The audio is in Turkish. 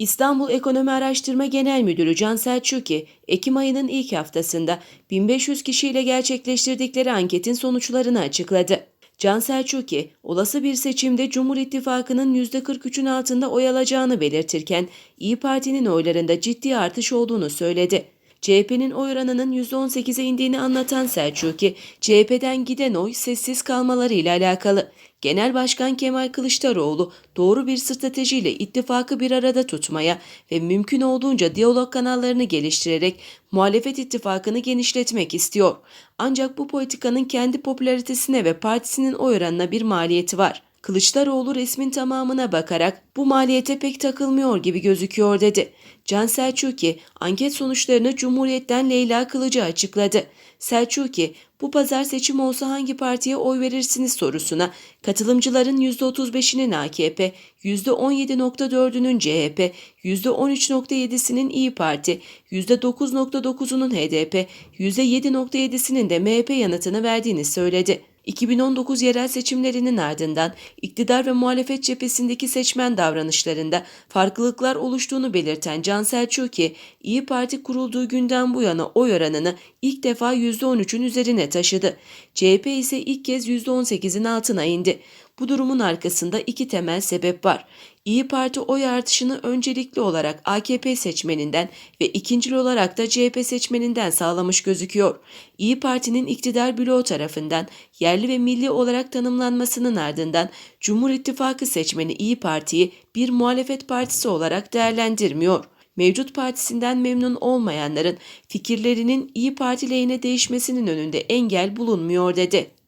İstanbul Ekonomi Araştırma Genel Müdürü Can Selçuk'i, Ekim ayının ilk haftasında 1500 kişiyle gerçekleştirdikleri anketin sonuçlarını açıkladı. Can Selçuk'i, olası bir seçimde Cumhur İttifakı'nın %43'ün altında oy alacağını belirtirken, İyi Parti'nin oylarında ciddi artış olduğunu söyledi. CHP'nin oy oranının %18'e indiğini anlatan Selçuk'i, CHP'den giden oy sessiz kalmalarıyla alakalı. Genel Başkan Kemal Kılıçdaroğlu doğru bir stratejiyle ittifakı bir arada tutmaya ve mümkün olduğunca diyalog kanallarını geliştirerek muhalefet ittifakını genişletmek istiyor. Ancak bu politikanın kendi popülaritesine ve partisinin oy oranına bir maliyeti var. Kılıçdaroğlu resmin tamamına bakarak bu maliyete pek takılmıyor gibi gözüküyor dedi. Can Selçuk'i anket sonuçlarını Cumhuriyet'ten Leyla Kılıcı açıkladı. Selçuk'i bu pazar seçim olsa hangi partiye oy verirsiniz sorusuna katılımcıların %35'inin AKP, %17.4'ünün CHP, %13.7'sinin İyi Parti, %9.9'unun HDP, %7.7'sinin de MHP yanıtını verdiğini söyledi. 2019 yerel seçimlerinin ardından iktidar ve muhalefet cephesindeki seçmen davranışlarında farklılıklar oluştuğunu belirten Can Selçuk'i, İyi Parti kurulduğu günden bu yana oy oranını ilk defa %13'ün üzerine taşıdı. CHP ise ilk kez %18'in altına indi. Bu durumun arkasında iki temel sebep var. İyi Parti oy artışını öncelikli olarak AKP seçmeninden ve ikincil olarak da CHP seçmeninden sağlamış gözüküyor. İyi Parti'nin iktidar bloğu tarafından yerli ve milli olarak tanımlanmasının ardından Cumhur İttifakı seçmeni İyi Parti'yi bir muhalefet partisi olarak değerlendirmiyor mevcut partisinden memnun olmayanların fikirlerinin İyi Parti lehine değişmesinin önünde engel bulunmuyor dedi.